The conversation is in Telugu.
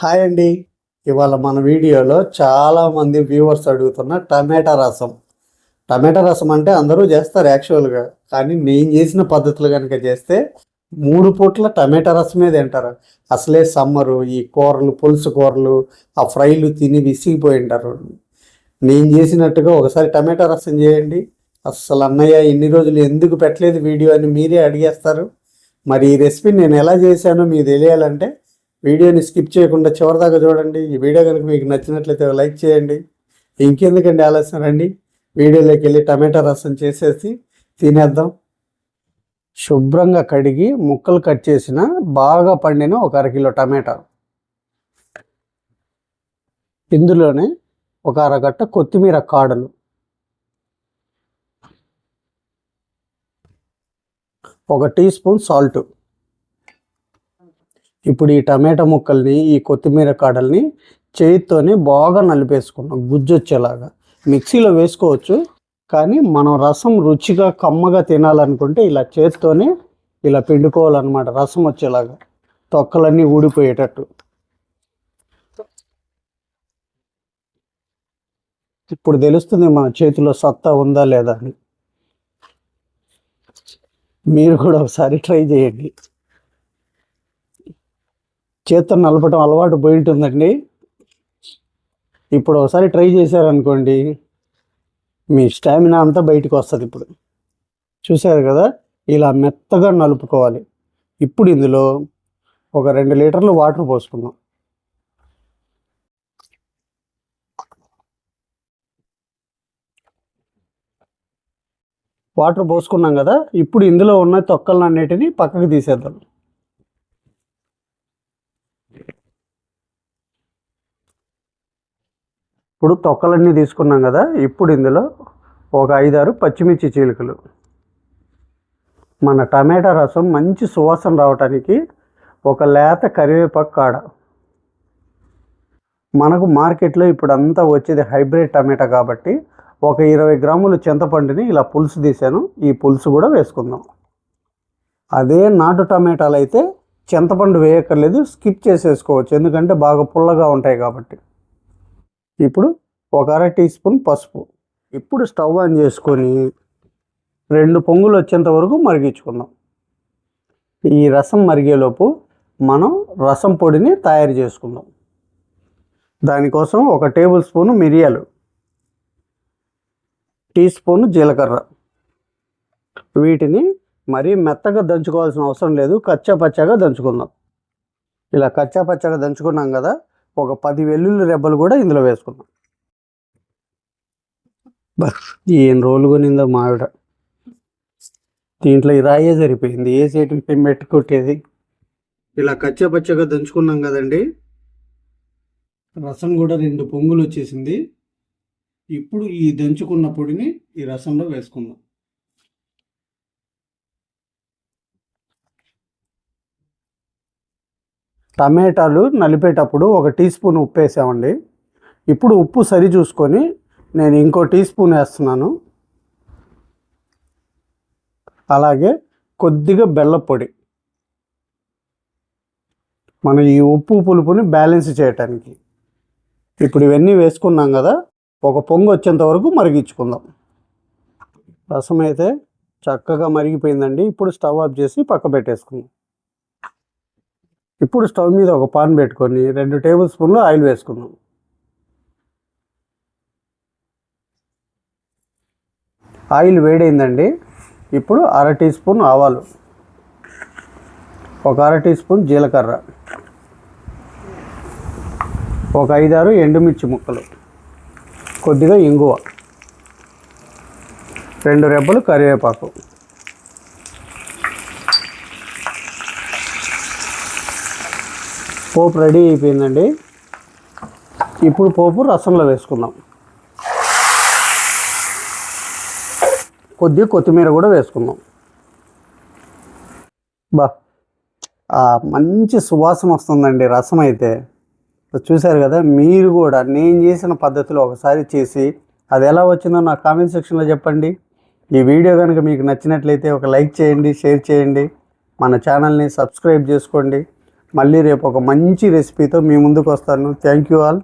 హాయ్ అండి. ఇవాళ మన వీడియోలో చాలామంది వ్యూవర్స్ అడుగుతున్న టమాటా రసం. టమాటా రసం అంటే అందరూ చేస్తారు యాక్చువల్గా కానీ నేను చేసిన పద్ధతులు కనుక చేస్తే మూడు పూట్ల టమాటా రసమే తింటారు. అసలే సమ్మరు ఈ కూరలు పులుసు కూరలు ఆ ఫ్రైలు తిని విసిగిపోయి ఉంటారు. నేను చేసినట్టుగా ఒకసారి టమాటా రసం చేయండి. అసలు అన్నయ్య ఎన్ని రోజులు ఎందుకు పెట్టలేదు వీడియో అని మీరే అడిగేస్తారు. మరి ఈ రెసిపీ నేను ఎలా చేశానో మీకు తెలియాలంటే వీడియోని స్కిప్ చేయకుండా చివరిదాకా చూడండి. ఈ వీడియో కనుక మీకు నచ్చినట్లయితే లైక్ చేయండి. ఇంకెందుకండి ఆలస్యం? రండి. వీడియోలోకి వెళ్ళి టమాటా రసం చేసేసి తినేద్దాం. శుభ్రంగా కడిగి ముక్కలు కట్ చేసిన బాగా పండిన ఒక అరకిలో టమాటా. ఇందులోనే ఒక అరగట్ట కొత్తిమీర కాడలు. ఒక టీ స్పూన్ సాల్ట్. ఇప్పుడు ఈ టమాటా ముక్కల్ని ఈ కొత్తిమీర కాడల్ని చేతితోనే బాగా నలిపేసుకున్నాం గుజ్జు వచ్చేలాగా మిక్సీలో వేసుకోవచ్చు కానీ మనం రసం రుచిగా కమ్మగా తినాలనుకుంటే ఇలా చేతితోనే ఇలా పిండుకోవాలన్నమాట రసం వచ్చేలాగా. తొక్కలన్నీ ఊడిపోయేటట్టు. ఇప్పుడు తెలుస్తుంది మన చేతిలో సత్తా ఉందా లేదా అని. మీరు కూడా ఒకసారి ట్రై చేయండి. చేత్తో నలపటం అలవాటు పోయి ఉంటుందండి ఇప్పుడు ఒకసారి ట్రై చేశారనుకోండి మీ స్టామినా అంతా బయటకు వస్తుంది ఇప్పుడు. చూసారు కదా ఇలా మెత్తగా నలుపుకోవాలి. ఇప్పుడు ఇందులో ఒక రెండు లీటర్లు వాటర్ పోసుకుందాం. వాటర్ పోసుకున్నాం కదా ఇప్పుడు ఇందులో ఉన్న తొక్కలన్నిటిని పక్కకు తీసేద్దాం. ఇప్పుడు తొక్కలన్నీ తీసుకున్నాం కదా ఇప్పుడు ఇందులో ఒక ఐదారు పచ్చిమిర్చి చీలికలు. మన టమాటా రసం మంచి సువాసన రావటానికి ఒక లేత కరివేపాకు కాడ. మనకు మార్కెట్లో ఇప్పుడు అంతా వచ్చేది హైబ్రిడ్ టమాటా కాబట్టి ఒక ఇరవై గ్రాములు చింతపండుని ఇలా పులుసు తీసాను ఈ పులుసు కూడా వేసుకుందాం. అదే నాటు టమాటాలు అయితే చింతపండు వేయక్కర్లేదు స్కిప్ చేసేసుకోవచ్చు ఎందుకంటే బాగా పుల్లగా ఉంటాయి కాబట్టి. ఇప్పుడు ఒక అర టీ స్పూన్ పసుపు. ఇప్పుడు స్టవ్ ఆన్ చేసుకొని రెండు పొంగులు వచ్చేంత వరకు మరిగించుకుందాం. ఈ రసం మరిగేలోపు మనం రసం పొడిని తయారు చేసుకుందాం. దానికోసం ఒక టేబుల్ స్పూను మిరియాలు టీ స్పూన్ జీలకర్ర. వీటిని మరీ మెత్తగా దంచుకోవాల్సిన అవసరం లేదు కచ్చా పచ్చగా దంచుకుందాం. ఇలా కచ్చా పచ్చగా దంచుకున్నాం కదా ఒక పది వెల్లుల్లి రెబ్బలు కూడా ఇందులో వేసుకుందాం. ఏం రోలు కొనిందో మావిడ దీంట్లో ఈ రాయే సరిపోయింది. ఏ సైటు పెట్టి కొట్టేది? ఇలా కచ్చా పచ్చగా దంచుకున్నాం కదండి. రసం కూడా రెండు పొంగులు వచ్చేసింది. ఇప్పుడు ఈ దంచుకున్న పొడిని ఈ రసంలో వేసుకుందాం. టమాటాలు నలిపేటప్పుడు ఒక టీ స్పూన్ ఉప్పు వేసామండి ఇప్పుడు ఉప్పు సరి చూసుకొని నేను ఇంకో టీ స్పూన్ వేస్తున్నాను. అలాగే కొద్దిగా బెల్లపొడి మనం ఈ ఉప్పు పులుపుని బ్యాలెన్స్ చేయటానికి. ఇప్పుడు ఇవన్నీ వేసుకున్నాం కదా ఒక పొంగు వచ్చేంత వరకు మరిగించుకుందాం. రసం అయితే చక్కగా మరిగిపోయిందండి. ఇప్పుడు స్టవ్ ఆఫ్ చేసి పక్క పెట్టేసుకుందాం ఇప్పుడు స్టవ్ మీద ఒక పాన్ పెట్టుకొని రెండు టేబుల్ స్పూన్లు ఆయిల్ వేసుకుందాం. ఆయిల్ వేడైందండి. ఇప్పుడు అర టీ స్పూన్ ఆవాలు ఒక అర టీ స్పూన్ జీలకర్ర ఒక ఐదారు ఎండుమిర్చి ముక్కలు కొద్దిగా ఇంగువ రెండు రెబ్బలు కరివేపాకు. పోపు రెడీ అయిపోయిందండి. ఇప్పుడు పోపు రసంలో వేసుకుందాం. కొద్దిగా కొత్తిమీర కూడా వేసుకుందాం. బా మంచి సువాసన వస్తుందండి రసం అయితే. చూశారు కదా మీరు కూడా నేను చేసిన పద్ధతిలో ఒకసారి చేసి అది ఎలా వచ్చిందో నా కామెంట్ సెక్షన్లో చెప్పండి. ఈ వీడియో కనుక మీకు నచ్చినట్లయితే ఒక లైక్ చేయండి షేర్ చేయండి. మన ఛానల్ని సబ్స్క్రైబ్ చేసుకోండి. మళ్ళీ రేపు ఒక మంచి రెసిపీతో మీ ముందుకు వస్తాను. Thank you all